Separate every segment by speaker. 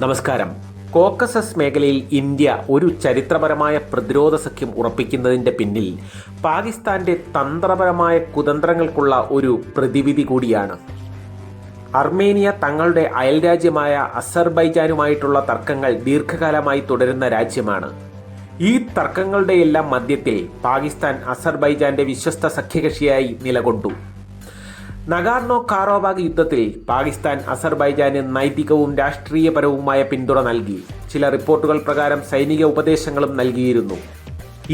Speaker 1: നമസ്കാരം. കോക്കസസ് മേഖലയിൽ ഇന്ത്യ ഒരു ചരിത്രപരമായ പ്രതിരോധ സഖ്യം ഉറപ്പിക്കുന്നതിന്റെ പിന്നിൽ പാകിസ്ഥാന്റെ തന്ത്രപരമായ കുതന്ത്രങ്ങൾക്കുള്ള ഒരു പ്രതിവിധി കൂടിയാണ്. അർമേനിയ തങ്ങളുടെ അയൽരാജ്യമായ അസർബൈജാനുമായിട്ടുള്ള തർക്കങ്ങൾ ദീർഘകാലമായി തുടരുന്ന രാജ്യമാണ്. ഈ തർക്കങ്ങളുടെയെല്ലാം മധ്യത്തിൽ പാകിസ്ഥാൻ അസർബൈജാന്റെ വിശ്വസ്ത സഖ്യകക്ഷിയായി നിലകൊണ്ടു. നഗാർണോ കാറോബാഗ് യുദ്ധത്തിൽ പാകിസ്ഥാൻ അസർബൈജാന് നൈതികവും രാഷ്ട്രീയപരവുമായ പിന്തുണ നൽകി. ചില റിപ്പോർട്ടുകൾ പ്രകാരം സൈനിക ഉപദേശങ്ങളും നൽകിയിരുന്നു.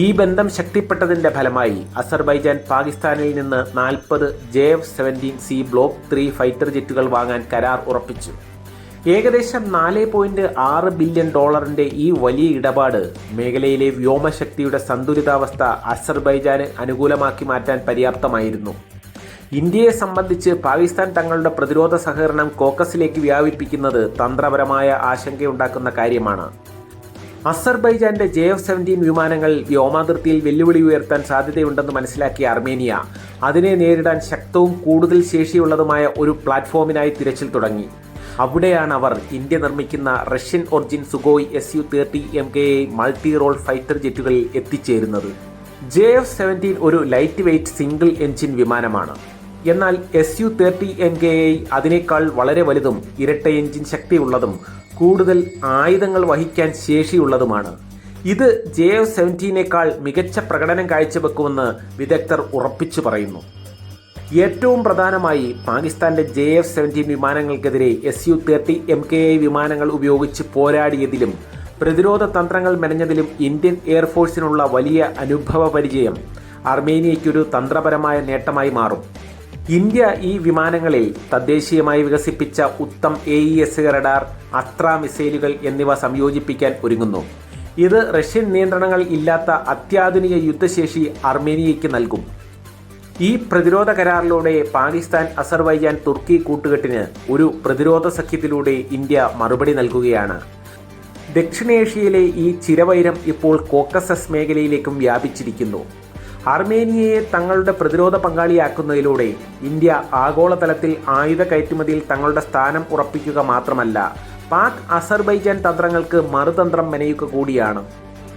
Speaker 1: ഈ ബന്ധം ശക്തിപ്പെട്ടതിന്റെ ഫലമായി അസർബൈജാൻ പാകിസ്ഥാനിൽ നിന്ന് നാൽപ്പത് J F seventeen C block three fighter ജെറ്റുകൾ വാങ്ങാൻ കരാർ ഉറപ്പിച്ചു. ഏകദേശം നാല് പോയിന്റ് ആറ് ബില്യൺ ഡോളറിന്റെ ഈ വലിയ ഇടപാട് മേഖലയിലെ വ്യോമശക്തിയുടെ സന്തുലിതാവസ്ഥ അസർബൈജാന് അനുകൂലമാക്കി മാറ്റാൻ പര്യാപ്തമായിരുന്നു. ഇന്ത്യയെ സംബന്ധിച്ച് പാകിസ്ഥാൻ തങ്ങളുടെ പ്രതിരോധ സഹകരണം കോക്കസിലേക്ക് വ്യാപിപ്പിക്കുന്നത് തന്ത്രപരമായ ആശങ്കയുണ്ടാക്കുന്ന കാര്യമാണ്. അസർബൈജാന്റെ ജെ എഫ് സെവന്റീൻ വിമാനങ്ങൾ വ്യോമാതിർത്തിയിൽ വെല്ലുവിളി ഉയർത്താൻ സാധ്യതയുണ്ടെന്ന് മനസ്സിലാക്കിയ അർമേനിയ അതിനെ നേരിടാൻ ശക്തവും കൂടുതൽ ശേഷിയുള്ളതുമായ ഒരു പ്ലാറ്റ്ഫോമിനായി തിരച്ചിൽ തുടങ്ങി. അവിടെയാണ് അവർ ഇന്ത്യ നിർമ്മിക്കുന്ന Russian origin Sukhoi S U thirty M K A multi role fighter ജെറ്റുകളിൽ എത്തിച്ചേരുന്നത്. ജെ എഫ് സെവന്റീൻ ഒരു ലൈറ്റ് വെയ്റ്റ് സിംഗിൾ എഞ്ചിൻ വിമാനമാണ്. എന്നാൽ S U thirty M K I അതിനേക്കാൾ വളരെ വലുതും ഇരട്ട എഞ്ചിൻ ശക്തിയുള്ളതും കൂടുതൽ ആയുധങ്ങൾ വഹിക്കാൻ ശേഷിയുള്ളതുമാണ്. ഇത് ജെ എഫ് സെവന്റീനേക്കാൾ മികച്ച പ്രകടനം കാഴ്ചവെക്കുമെന്ന് വിദഗ്ധർ ഉറപ്പിച്ചു പറയുന്നു. ഏറ്റവും പ്രധാനമായി പാകിസ്ഥാന്റെ J F seventeen വിമാനങ്ങൾക്കെതിരെ S U thirty M K I വിമാനങ്ങൾ ഉപയോഗിച്ച് പോരാടിയതിലും പ്രതിരോധ തന്ത്രങ്ങൾ മെനഞ്ഞതിലും ഇന്ത്യൻ എയർഫോഴ്സിനുള്ള വലിയ അനുഭവ പരിചയം അർമേനിയയ്ക്കൊരു തന്ത്രപരമായ നേട്ടമായി മാറും. ഇന്ത്യ ഈ വിമാനങ്ങളിൽ തദ്ദേശീയമായി വികസിപ്പിച്ച Uttam A E S radar Astra മിസൈലുകൾ എന്നിവ സംയോജിപ്പിക്കാൻ ഒരുങ്ങുന്നു. ഇത് റഷ്യൻ നിയന്ത്രണങ്ങൾ ഇല്ലാത്ത അത്യാധുനിക യുദ്ധശേഷി അർമേനിയയ്ക്ക് നൽകും. ഈ പ്രതിരോധ കരാറിലൂടെ പാകിസ്ഥാൻ അസർബൈജാൻ തുർക്കി കൂട്ടുകെട്ടിന് ഒരു പ്രതിരോധ സഖ്യത്തിലൂടെ ഇന്ത്യ മറുപടി നൽകുകയാണ്. ദക്ഷിണേഷ്യയിലെ ഈ ചിരവൈരം ഇപ്പോൾ കോക്കസസ് മേഖലയിലേക്കും വ്യാപിച്ചിരിക്കുന്നു. അർമേനിയയെ തങ്ങളുടെ പ്രതിരോധ പങ്കാളിയാക്കുന്നതിലൂടെ ഇന്ത്യ ആഗോളതലത്തിൽ ആയുധ കയറ്റുമതിയിൽ തങ്ങളുടെ സ്ഥാനം ഉറപ്പിക്കുക മാത്രമല്ല പാക് അസർബൈജാൻ തന്ത്രങ്ങൾക്ക് മറുതന്ത്രം മെനയുക കൂടിയാണ്.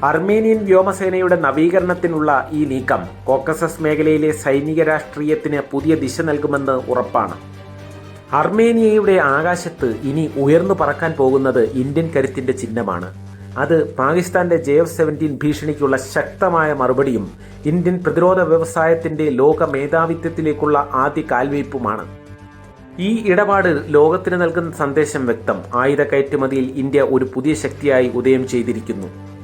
Speaker 1: അർമേനിയൻ വ്യോമസേനയുടെ നവീകരണത്തിനുള്ള ഈ നീക്കം കോക്കസസ് മേഖലയിലെ സൈനിക രാഷ്ട്രീയത്തിന് പുതിയ ദിശ നൽകുമെന്ന് ഉറപ്പാണ്. അർമേനിയയുടെ ആകാശത്ത് ഇനി ഉയർന്നു പറക്കാൻ പോകുന്നത് ഇന്ത്യൻ കരുത്തിന്റെ ചിഹ്നമാണ്. അത് പാകിസ്ഥാന്റെ ജെ എഫ് സെവന്റീൻ ഭീഷണിക്കുള്ള ശക്തമായ മറുപടിയും ഇന്ത്യൻ പ്രതിരോധ വ്യവസായത്തിന്റെ ലോക മേധാവിത്വത്തിലേക്കുള്ള ആദ്യ കാൽവയ്പുമാണ്. ഈ ഇടപാട് ലോകത്തിന് നൽകുന്ന സന്ദേശം വ്യക്തം. ആയുധ കയറ്റുമതിയിൽ ഇന്ത്യ ഒരു പുതിയ ശക്തിയായി ഉദയം ചെയ്തിരിക്കുന്നു.